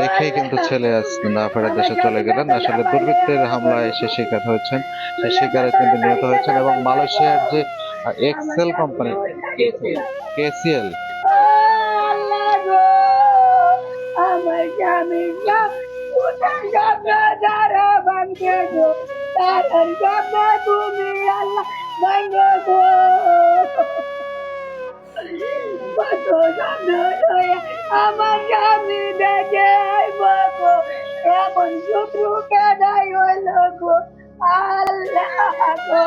রেখেই কিন্তু ছেলে না ফেরার দেশে চলে গেলেন। আসলে দুর্বৃত্তের হামলায় সে শিকার হয়েছেন। সে শিকারে কিন্তু নিহত হয়েছেন এবং মালয়েশিয়ার যে এক্সেল কোম্পানি কেসিএল আমার স্বামী দেখে গো শত্রু কেদাই হইল গো। আল্লাহ গো।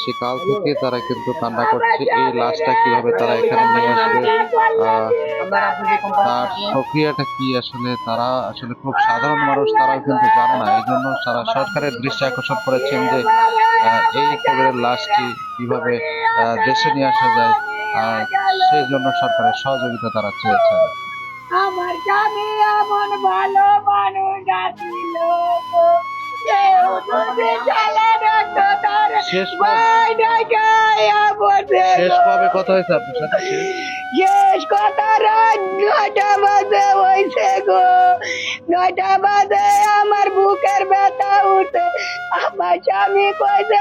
সে কাল থেকে তারা কিন্তু কান্না করছে। এই লাশটা কীভাবে তারা এখানে নিয়ে আসবে? আহ, তার প্রক্রিয়াটা কি? আসলে তারা আসলে খুব সাধারণ মানুষ তারাও কিন্তু জানে না। এই জন্য তারা সরকারের দৃষ্টি আকর্ষণ করেছেন যে আহ, এই কবিরের লাশটি কীভাবে আহ, দেশে নিয়ে আসা যায়। সেই জন্য সরকারের সহযোগিতা তারা চেয়েছেন। আমার স্বামী এমন ভালো মানুষ আছিল শেষ। কবে কথা হয়েছে আপনার সাথে? গো। নয়টা বাজে আমার বুকের ব্যথা উঠে। আমার স্বামী কইছে,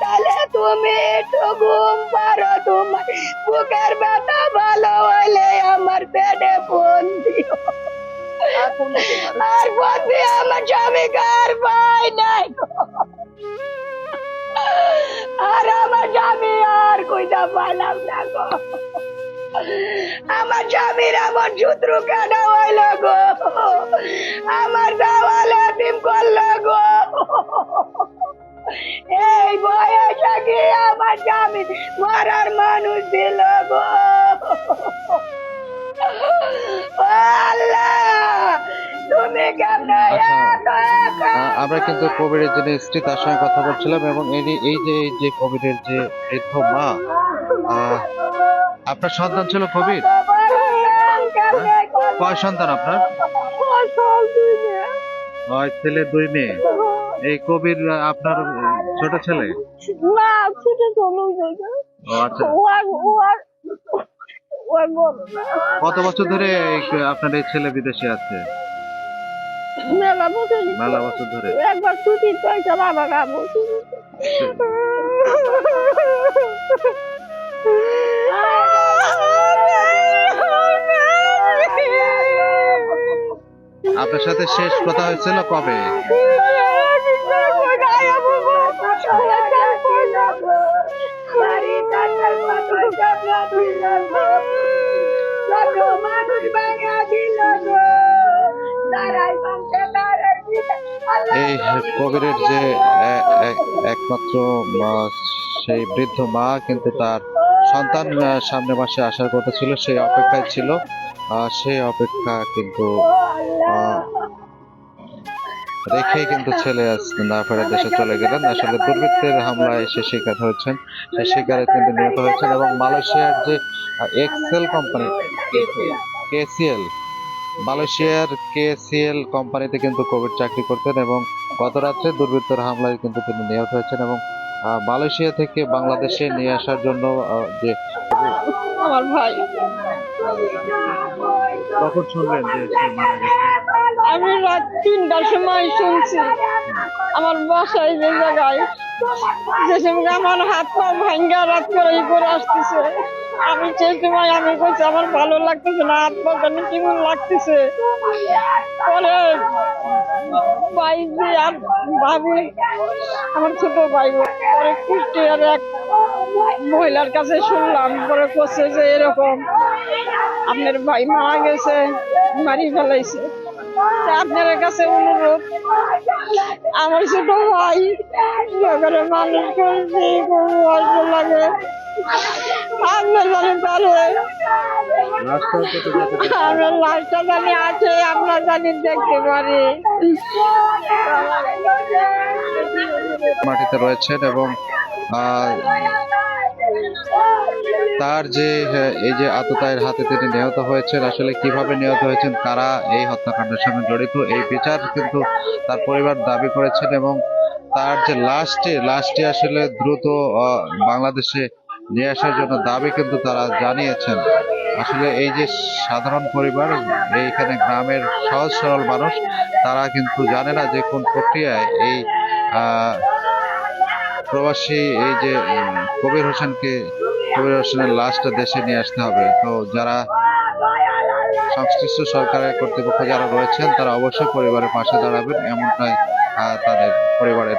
তাহলে তুমি একটু ঘুম পারো, তোমার বুকের ব্যথা ভালো হইলে আমার পেটে ফোন দিও। আর ফোন আমার স্বামী কার পাই নাই। আর আমার স্বামী আর কইটা পাইলাম না গো। আমার স্বামীর আমার শত্রু কাটা হইল গো? আমার দেওয়ালে ডিম করল গো। এই বয়সে কি আমার স্বামী মরার মানুষ দিল গো? আচ্ছা। আমরা কিন্তু কবিরের যিনি স্ত্রী তার সঙ্গে কথা বলছিলাম এবং এই যে- এই যে এই যে কবিরের যে বৃদ্ধ মা আপনার সন্তান ছিল কবির? কয় সন্তান আপনার? ছয় ছেলে দুই মেয়ে? এই কবির আপনার ছোট ছেলে? না ছোট ও আচ্ছা। কত বছর ধরে আপনার এই ছেলে বিদেশে আছে মেলা বছর মেলা বছর ধরে একবার ছুটি পাইছে বাবা আপনার সাথে শেষ কথা হয়েছিল কবে এই কবিরের যে একমাত্র সেই বৃদ্ধ মা, কিন্তু তার সন্তান সামনে মাসে আসার কথা ছিল, সেই অপেক্ষায় ছিল। সেই অপেক্ষা কিন্তু রেখেই কিন্তু ছেলে না ফেরার দেশে চলে গেলেন। আসলে দুর্বৃত্তের হামলায় সে শিকার হয়েছেন। সে শিকারে কিন্তু নিহত হয়েছেন এবং মালয়েশিয়ার যে, এক্সেল কোম্পানি কেসিএল মালয়েশিয়ার কেসিএল কোম্পানিতে কিন্তু কোভিড চাকরি করতেন এবং গত রাত্রে দুর্বৃত্তর হামলায় কিন্তু তিনি নিহত হয়েছেন এবং মালয়েশিয়া থেকে বাংলাদেশে নিয়ে আসার জন্য যে আমার ভাই। কখন শুনলেন যে আমি রাত তিনটার সময় শুনছি। আমার বাসায় যে জায়গায় যে সময় আমার হাত পা ভাঙ্গা রাত করে ই করে আসতেছে। আমি সেই সময় আমি বলছি, আমার ভালো লাগতেছে না হাত পা জানি কেমন লাগতেছে? পরে ভাই, যে আর ভাবি, আমার ছোট ভাই পরে কুষ্টিয়ার এক মহিলার কাছে শুনলাম, পরে করছে যে এরকম আপনার ভাই মারা গেছে, মারি ফেলাইছে। আপনার কাছে অনুরোধ, আমার ছোট ভাই মানুষ করেছে খুব কষ্ট লাগে। মাটিতে রয়েছেন এবং তার যে, এই যে আততায়ের হাতে তিনি নিহত হয়েছেন, আসলে কীভাবে নিহত হয়েছেন, কারা এই হত্যাকাণ্ডের সঙ্গে জড়িত, এই বিচার কিন্তু তার পরিবার দাবি করেছেন এবং তার যে লাশটি লাশটি আসলে দ্রুত বাংলাদেশে নিয়ে আসার জন্য দাবি কিন্তু তারা জানিয়েছেন। আসলে এই যে সাধারণ পরিবার এইখানে গ্রামের সহজ সরল মানুষ, তারা কিন্তু জানে না যে কোন প্রক্রিয়ায় এই প্রবাসী এই যে কবির হোসেনকে, কবির হোসেনের লাশটা দেশে নিয়ে আসতে হবে। তো যারা সংশ্লিষ্ট সরকারের কর্তৃপক্ষ যারা রয়েছেন, তারা অবশ্যই পরিবারের পাশে দাঁড়াবেন, এমনটাই তাদের পরিবারের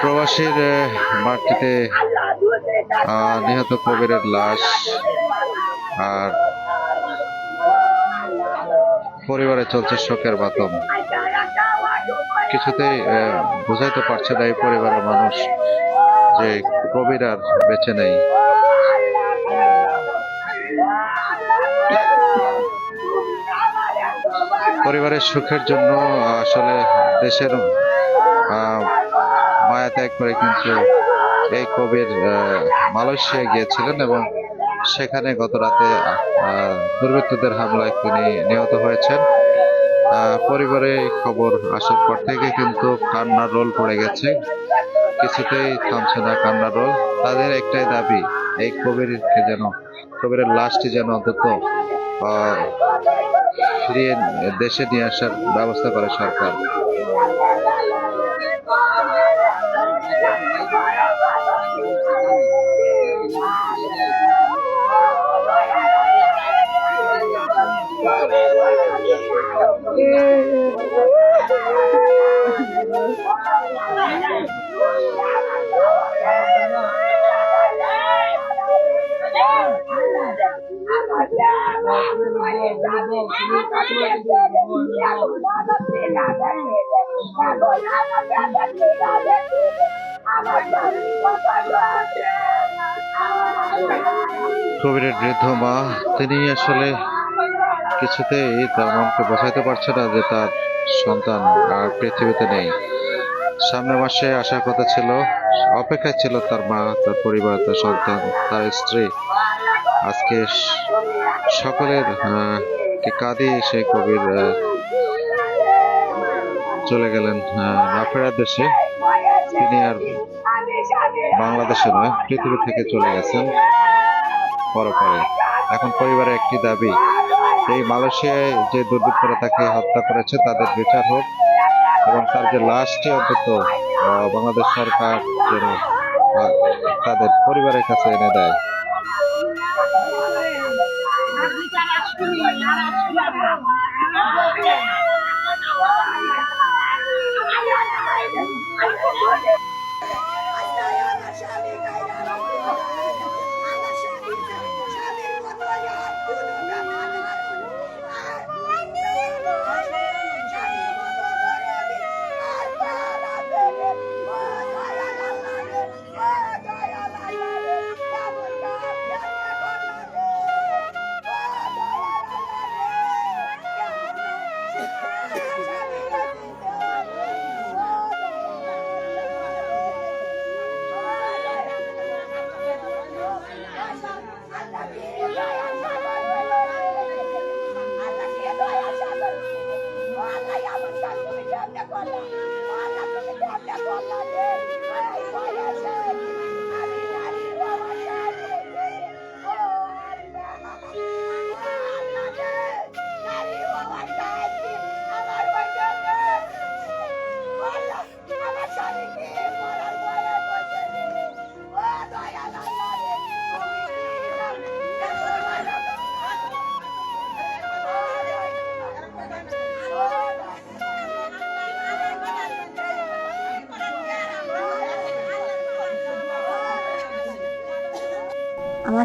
প্রবাসীর মাটিতে নিহত কবিরের লাশ আর পরিবারে চলছে শোকের মাতম কিছুতেই বোঝাইতে পারছে না এই পরিবারের মানুষ যে কবির আর বেঁচে নেই। পরিবারের সুখের জন্য আসলে দেশের মায়া ত্যাগ করে কিন্তু এই কবির মালয়েশিয়া গিয়েছিলেন এবং সেখানে গত রাতে দুর্বৃত্তদের হামলায় তিনি নিহত হয়েছেন। পরিবারে খবর আসার পর থেকে কিন্তু কান্নার রোল পড়ে গেছে। কিছুতেই থামছে না কান্নার রোল। তাদের একটাই দাবি, এই কবিরকে যেন, কবিরের লাশটি যেন অন্তত ফিরিয়ে দেশে নিয়ে আসার ব্যবস্থা করে সরকার। কবিরের বৃদ্ধ মা, তিনি আসলে কিছুতেই তার মনকে বোঝাইতে পারছে না যে তার সন্তান আর পৃথিবীতে নেই। সামনের মাসে আসার কথা ছিল, অপেক্ষায় ছিল তার মা, তার পরিবার, তার সন্তান, তার স্ত্রী। আজকে সকলের আহ, কে কাঁদিয়ে সেই কবির চলে গেলেন আহ, না ফেরার দেশে। তিনি আর বাংলাদেশে নয় পৃথিবী থেকে চলে গেছেন পরপরে। এখন পরিবারের একটি দাবি এই মালয়েশিয়ায় যে দুর্বৃত্তরা তাকে হত্যা করেছে তাদের বিচার হোক এবং তার যে লাশটি অন্তত বাংলাদেশ সরকার যেন তাদের পরিবারের কাছে এনে দেয়। আমার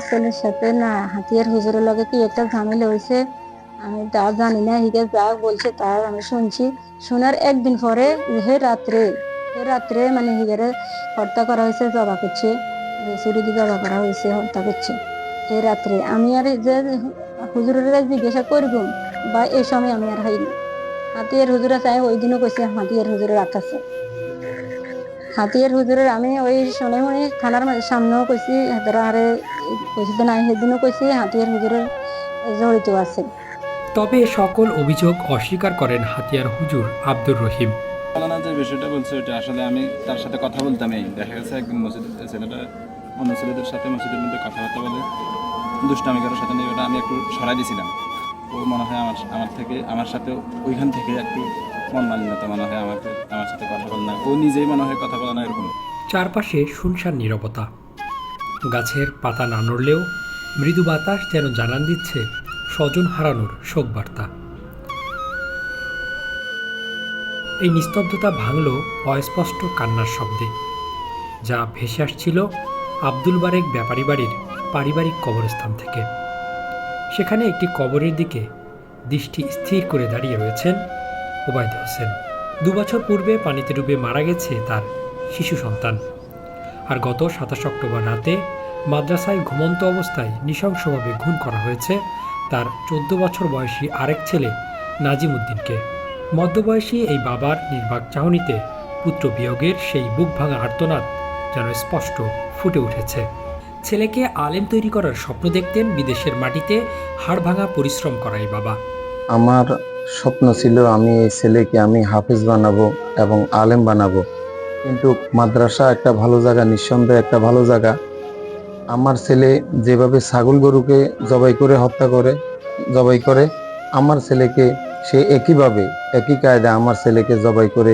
ছেলের সাথে না হাতিয়ার হুজুরের লগে কি একটা ঝামেলা হয়েছে? আমি তা জানি না, হিগে যা বলছে তার আমি শুনছি। শোনার একদিন পরে হে রাত্রে হে রাত্রে মানে হিগারে হত্যা করা হয়েছে, জবা করছে। ছুরি দিয়ে জবা করা হয়েছে, হত্যা করছে। এই রাত্রে, আমি আর যে হুজুরের জিজ্ঞাসা করব, বা এই সময় আমি আর হইনি। হাতিয়ার হুজুরা চাই ওই দিনও কইছে হাতিয়ার হুজুরের আছে। হাতিয়ার হুজুরের আমি ওই শুনে মনে থানার সামনেও কইছি হাতের আরে কইছি তো নাই সেদিনও কইছি হাতিয়ার হুজুরের জড়িত আছে তবে সকল অভিযোগ অস্বীকার করেন হাতিয়ার হুজুর আব্দুর রহিম। মৌলানা যে বিষয়টা বলছে ওটা আসলে আমি তার সাথে কথা বলতাম এই। দেখা গেছে একদিন মসজিদ ছেলেটা অন্য ছেলেদের সাথে মসজিদের মধ্যে কথাবার্তা বলে দুষ্টামি করার সাথে নিয়ে ওটা আমি একটু সরাই দিয়েছিলাম ও মনে হয় আমার আমার থেকে আমার সাথে ওইখান থেকে একটু মন মালিন্যতা মনে হয় আমাকে আমার সাথে কথা বলে না। ও নিজেই মনে হয় কথা বলে না এরকম। চারপাশে শুনশান নীরবতা। গাছের পাতা না নড়লেও মৃদু বাতাস যেন জানান দিচ্ছে স্বজন হারানোর শোকবার্তা। এই নিস্তব্ধতা ভাঙল অস্পষ্ট কান্নার শব্দে। যা ভেসে আসছিল আব্দুল বারেক ব্যাপারী বাড়ির পারিবারিক কবরস্থান থেকে। সেখানে একটি কবরের দিকে দৃষ্টি স্থির করে দাঁড়িয়ে রয়েছেন ওবায়দ হোসেন। দুবছর পূর্বে পানিতে ডুবে মারা গেছে তার শিশু সন্তান। আর গত সাতাশ অক্টোবর রাতে মাদ্রাসায় ঘুমন্ত অবস্থায় নৃশংসভাবে খুন করা হয়েছে তার চোদ্দ বছর বয়সী আরেক ছেলে নাজিম উদ্দিনকে মধ্যবয়সী এই বাবার নির্বাক চাহনিতে পুত্র বিয়োগের সেই বুক ভাঙা আর্তনাদ যেন স্পষ্ট ফুটে উঠেছে। ছেলেকে আলেম তৈরি করার স্বপ্ন দেখতেন বিদেশের মাটিতে হাড় ভাঙা পরিশ্রম করা এই বাবা। আমার স্বপ্ন ছিল আমি এই ছেলেকে আমি হাফেজ বানাবো এবং আলেম বানাবো। কিন্তু মাদ্রাসা একটা ভালো জায়গা, নিঃসন্দেহে একটা ভালো জায়গা। আমার ছেলে যেভাবে ছাগল গরুকে জবাই করে হত্যা করে, জবাই করে, আমার ছেলেকে সে একইভাবে, একই কায়দা আমার ছেলেকে জবাই করে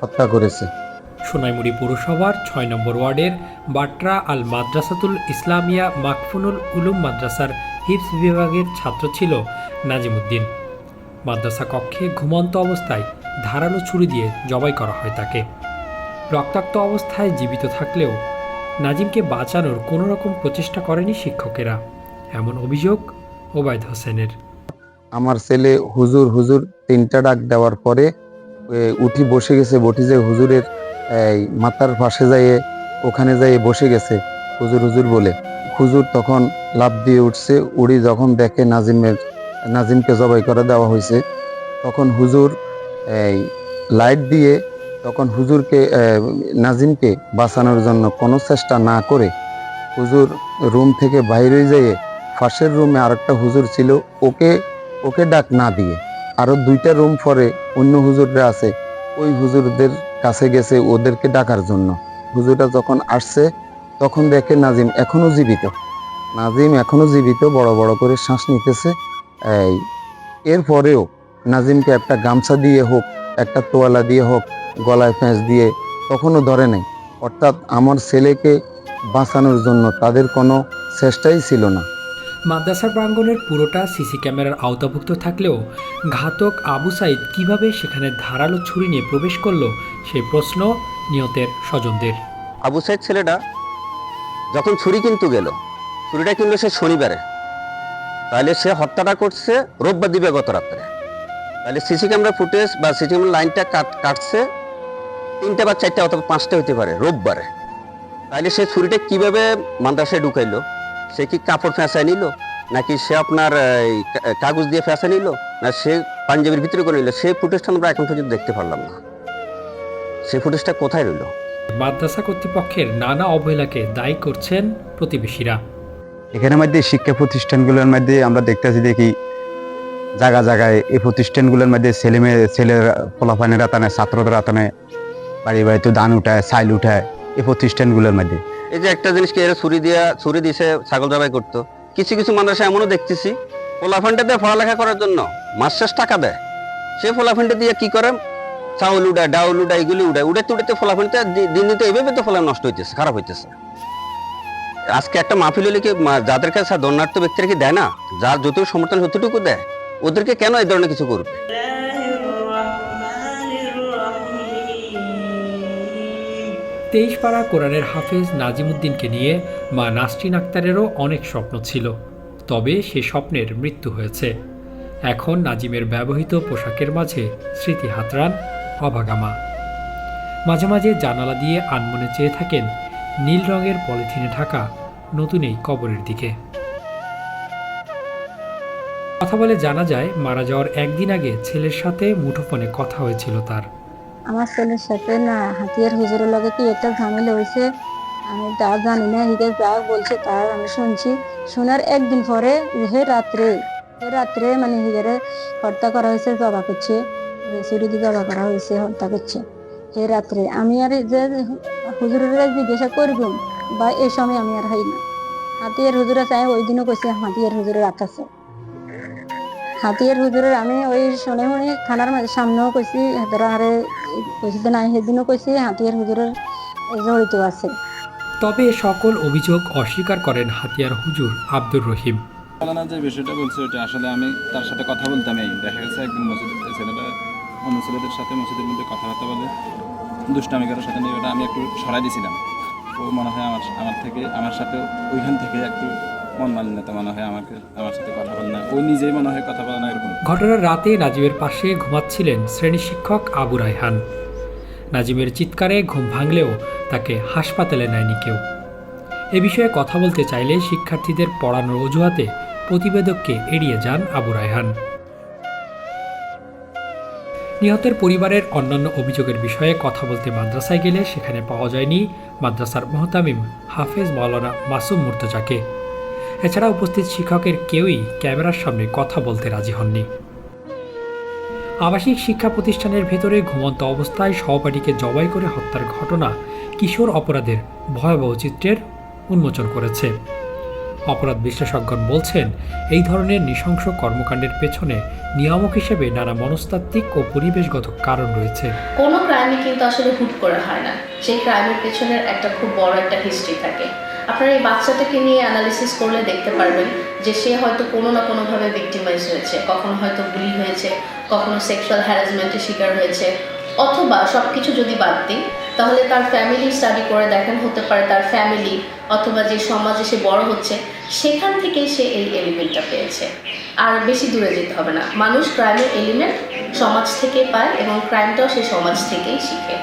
হত্যা করেছে। সোনাইমুড়ি পৌরসভার ছয় নম্বর ওয়ার্ডের বাট্রা আল মাদ্রাসাতুল ইসলামিয়া মাকফুনুল উলুম মাদ্রাসার হিপস বিভাগের ছাত্র ছিল নাজিমুদ্দিন। মাদ্রাসা কক্ষে ঘুমন্ত অবস্থায় ধারালো ছুরি দিয়ে জবাই করা হয় তাকে। রক্তাক্ত অবস্থায় জীবিত থাকলেও নাজিমকে বাঁচানোর কোনো রকম প্রচেষ্টা করেনি শিক্ষকেরা। এমন অভিযোগ ওবায়দ হোসেনের। আমার ছেলে হুজুর হুজুর তিনটা ডাক দেওয়ার পরে উঠি বসে গেছে, বটি যে হুজুরের মাথার পাশে যাইয়ে, ওখানে যাইয়ে বসে গেছে, হুজুর হুজুর বলে। হুজুর তখন লাভ দিয়ে উঠছে, উড়ি যখন দেখে নাজিমের, নাজিমকে জবাই করে দেওয়া হয়েছে, তখন হুজুর, এই, লাইট দিয়ে তখন হুজুরকে নাজিমকে বাঁচানোর জন্য কোনো চেষ্টা না করে হুজুর রুম থেকে বাইরে যেয়ে পাশের রুমে আরেকটা হুজুর ছিল, ওকে ওকে ডাক না দিয়ে। আরও দুইটা রুম পরে অন্য হুজুররা আছে, ওই হুজুরদের কাছে গেছে ওদেরকে ডাকার জন্য। হুজুররা যখন আসছে, তখন দেখে নাজিম এখনও জীবিত। নাজিম এখনও জীবিত, বড় বড় করে শ্বাস নিতেছে। এরপরেও নাজিমকে একটা গামছা দিয়ে হোক, একটা তোয়ালা দিয়ে হোক গলায় ফ্যাঁস দিয়ে তখনও ধরে নাই। অর্থাৎ আমার ছেলেকে বাঁচানোর জন্য তাদের কোনো চেষ্টাই ছিল না। মাদ্রাসার প্রাঙ্গণের পুরোটা সিসি ক্যামেরার আওতাভুক্ত থাকলেও ঘাতক আবু সাইদ কীভাবে সেখানে ধারালো ছুরি নিয়ে প্রবেশ করল সেই প্রশ্ন নিহতের স্বজনদের। আবু সাইদ ছেলেটা যখন ছুরি কিন্তু গেল ছুরিটা কিনলো সে শনিবারে। তাহলে সে হত্যাটা করছে রোববার দিবে গত রাত্রে। তাহলে সিসি ক্যামেরা ফুটেজ বা সিসি ক্যামেরা লাইনটা কাটছে তিনটে বা চারটে অথবা পাঁচটা হতে পারে রোববারে। তাহলে সে ছুরিটা কীভাবে মাদ্রাসায় ঢুকাইলো? সে কি কাপড় ফেঁসায় নিল? নাকি সে আপনার কাগজ দিয়ে ফেঁসা নিল? না সে পাঞ্জাবির ভিতরে করে নিল? সেই ফুটেজটা আমরা এখন পর্যন্ত দেখতে পারলাম না। সেই ফুটেজটা কোথায় রইল? মাদ্রাসা কর্তৃপক্ষের নানা অবহেলাকে দায়ী করছেন প্রতিবেশীরা। এখানের মধ্যে শিক্ষা প্রতিষ্ঠানগুলোর মধ্যে আমরা দেখতেছি দেখি জায়গা জায়গায় এই প্রতিষ্ঠানগুলোর মধ্যে ছেলে মেয়ে ছেলের ফলাফানের আতানে ছাত্রদের আতানে বাড়ি বাড়িতে ধান উঠায় সাইল উঠায় এই প্রতিষ্ঠানগুলোর মধ্যে। এই যে একটা জিনিসকে এরা ছুরি দিয়া, ছুরি দিছে, ছাগল জবাই করতো। কিছু কিছু মানুষ এমনও দেখতেছি পোলাফান্ডে দেয় পড়ালেখা করার জন্য, মাস শেষ টাকা দেয়। সে পোলাফান্ডে দিয়ে কি করে? চাউল উড়ায় ডাউল উড়ায় এগুলি উড়ায় উড়াতে উড়াতে ফলাফান্ডে দিন দিন তো এইভাবে তো ফলাফল নষ্ট হইতেছে, খারাপ হইতেছে। আজকে একটা মাহফিল হলে কি যাদের কাছে দণ্ডার্থ ব্যক্তিরা কি দেয় না? যার যতটুকু সমর্থন ততটুকু দেয়। ওদেরকে কেন এই ধরনের কিছু করবে? তেইশ পাড়া কোরআনের হাফেজ নাজিমুদ্দিনকে নিয়ে মা নাসরিন আক্তারেরও অনেক স্বপ্ন ছিল, তবে সে স্বপ্নের মৃত্যু হয়েছে। এখন নাজিমের ব্যবহৃত পোশাকের মাঝে স্মৃতি হাতরান অভাগামা মাঝে মাঝে জানালা দিয়ে আনমনে চেয়ে থাকেন নীল রঙের পলিথিনে ঢাকা নতুন এই কবরের দিকে। কথা বলে জানা যায়, মারা যাওয়ার একদিন আগে ছেলের সাথে মুঠোফোনে কথা হয়েছিল তার। আমার ছেলের সাথে না হাতিয়ার হুজুরের লগে কি একটা ঝামেলা হয়েছে? আমি তা জানি না হিতে যা বলছে তার আমি শুনছি। শোনার একদিন পরে হে রাত্রে হে রাত্রে মানে হিজারে হত্যা করা হয়েছে, জবা করছে। সিঁড়িতে জবা করা হয়েছে, হত্যা করছে। হে রাত্রে, আমি আর যে হুজুরের জিজ্ঞাসা করব, বা এই সময় আমি আর হাই না। হাতিয়ার হুজুরে চাই ওই দিনও কইছে হাতিয়ার হুজুরের রাত আছে। হাতিয়ার হুজুরের আমি ওই শোনে মনে থানার মাঝে সামনেও কইছি হাতের আরে কইছি তো নাই সেদিনও কইছি হাতিয়ার হুজুরের জড়িত আছে। তবে সকল অভিযোগ অস্বীকার করেন হাতিয়ার হুজুর আব্দুর রহিম। না যে বিষয়টা বলছে ওটা আসলে আমি তার সাথে কথা বলতাম এই দেখা গেছে একদিন মসজিদ ছেলেটা অন্য ছেলেদের সাথে মসজিদের মধ্যে কথাবার্তা বলে দুষ্টামি করার সাথে নিয়ে ওটা আমি একটু সরাই দিয়েছিলাম ও মনে হয় আমার আমার থেকে আমার সাথে ওইখান থেকে একটু মন মালিন্যতা মনে হয় আমাকে আমার সাথে কথা বলে না। ওই নিজেই মনে হয় কথা বলে না এরকম। ঘটনার রাতে নাজিমের পাশে ঘুমাচ্ছিলেন শ্রেণি শিক্ষক আবু রায়হান। নাজিমের চিৎকারে ঘুম ভাঙলেও তাকে হাসপাতালে নেয়নি কেউ। এ বিষয়ে কথা বলতে চাইলে শিক্ষার্থীদের পড়ানোর অজুহাতে প্রতিবেদককে এড়িয়ে যান আবু রায়হান। নিহতের পরিবারের অন্যান্য অভিযোগের বিষয়ে কথা বলতে মাদ্রাসায় গেলে সেখানে পাওয়া যায়নি মাদ্রাসার মোহতামিম হাফেজ মাওলানা মাসুম মুর্তজাকে। এছাড়া উপস্থিত শিক্ষকের কেউই ক্যামেরার সামনে কথা বলতে রাজি হননি। আবাসিক শিক্ষা প্রতিষ্ঠানের ভেতরে ঘুমন্ত অবস্থায় সহপাঠীকে জবাই করে হত্যার ঘটনা কিশোর অপরাধের ভয়াবহ চিত্রের উন্মোচন করেছে। অপরাধ বিশ্লেষকগণ বলছেন, এই ধরনের নৃশংস কর্মকাণ্ডের পেছনে নিয়ামক হিসেবে নানা মনস্তাত্ত্বিক ও পরিবেশগত কারণ রয়েছে। কোনো ক্রাইমই কিন্তু আসলে হুট করে হয় না। সেই ক্রাইমের পেছনের একটা খুব বড় একটা হিস্ট্রি থাকে। আপনারা এই বাচ্চাটাকে নিয়ে অ্যানালিসিস করলে দেখতে পারবেন যে সে হয়তো কোনো না কোনোভাবে ভিক্টিমাইজ হয়েছে। কখনো হয়তো বুলি হয়েছে, কখনো সেক্সুয়াল হ্যারাসমেন্টের শিকার হয়েছে, অথবা সব কিছু যদি বাদ দিই, তাহলে তার ফ্যামিলি স্টাডি করে দেখেন হতে পারে তার ফ্যামিলি অথবা যে সমাজে সে বড় হচ্ছে, সেখান থেকেই সে এই এলিমেন্টটা পেয়েছে। আর বেশি দূরে যেতে হবে না। মানুষ ক্রাইমের এলিমেন্ট সমাজ থেকে পায় এবং ক্রাইমটাও সে সমাজ থেকেই শিখে।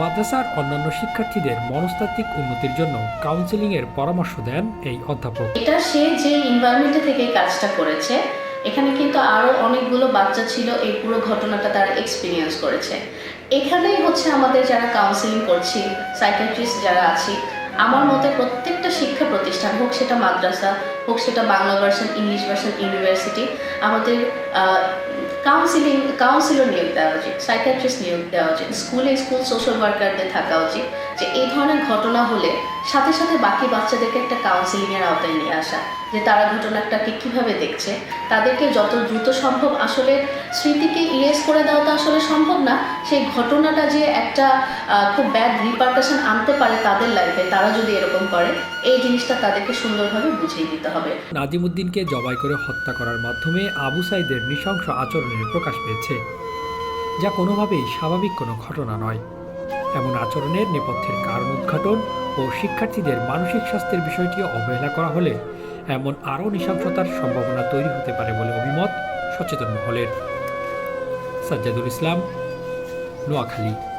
মাদ্রাসার অন্যান্য শিক্ষার্থীদের মনস্তাত্ত্বিক উন্নতির জন্য কাউন্সেলিংয়ের পরামর্শ দেন এই অধ্যাপক। এটা সে যে ইনভায়রনমেন্টে থেকে কাজটা করেছে, এখানে কিন্তু আরও অনেকগুলো বাচ্চা ছিল, এই পুরো ঘটনাটা তারা এক্সপিরিয়েন্স করেছে। এখানেই হচ্ছে আমাদের যারা কাউন্সিলিং করছি সাইকিয়াট্রিস্ট যারা আছি, আমার মতে প্রত্যেকটা শিক্ষা প্রতিষ্ঠান, হোক সেটা মাদ্রাসা, হোক সেটা Bangla version English version university আমাদের কাউন্সিলিং কাউন্সিলর নিয়োগ দেওয়া উচিত সাইকিয়াট্রিস্ট নিয়োগ দেওয়া উচিত স্কুলে স্কুল সোশ্যাল ওয়ার্কারদের থাকা উচিত। যে এই ধরনের ঘটনা হলে সাথে সাথে বাকি বাচ্চাদেরকে একটা কাউন্সিলিংয়ের আওতায় নিয়ে আসা, যে তারা ঘটনাটাকে কীভাবে দেখছে, তাদেরকে যত দ্রুত সম্ভব আসলে স্মৃতিকে ইরেজ করে দেওয়া তো আসলে সম্ভব না, সেই ঘটনাটা যে একটা খুব ব্যাড রিপার্কাশন আনতে পারে তাদের লাইফে তারা যদি এরকম করে, এই জিনিসটা তাদেরকে সুন্দরভাবে বুঝিয়ে দিতে হবে। নাজিমুদ্দিনকে জবাই করে হত্যা করার মাধ্যমে আবু সাইদের নৃশংস আচরণের প্রকাশ পেয়েছে, যা কোনোভাবেই স্বাভাবিক কোনো ঘটনা নয়। এমন আচরণের নেপথ্যের কারণ উদ্ঘাটন ও শিক্ষার্থীদের মানসিক স্বাস্থ্যের বিষয়টি অবহেলা করা হলে এমন আরও নৃশংসতার সম্ভাবনা তৈরি হতে পারে বলে অভিমত সচেতন মহলের। সাজ্জাদুল ইসলাম, নোয়াখালী।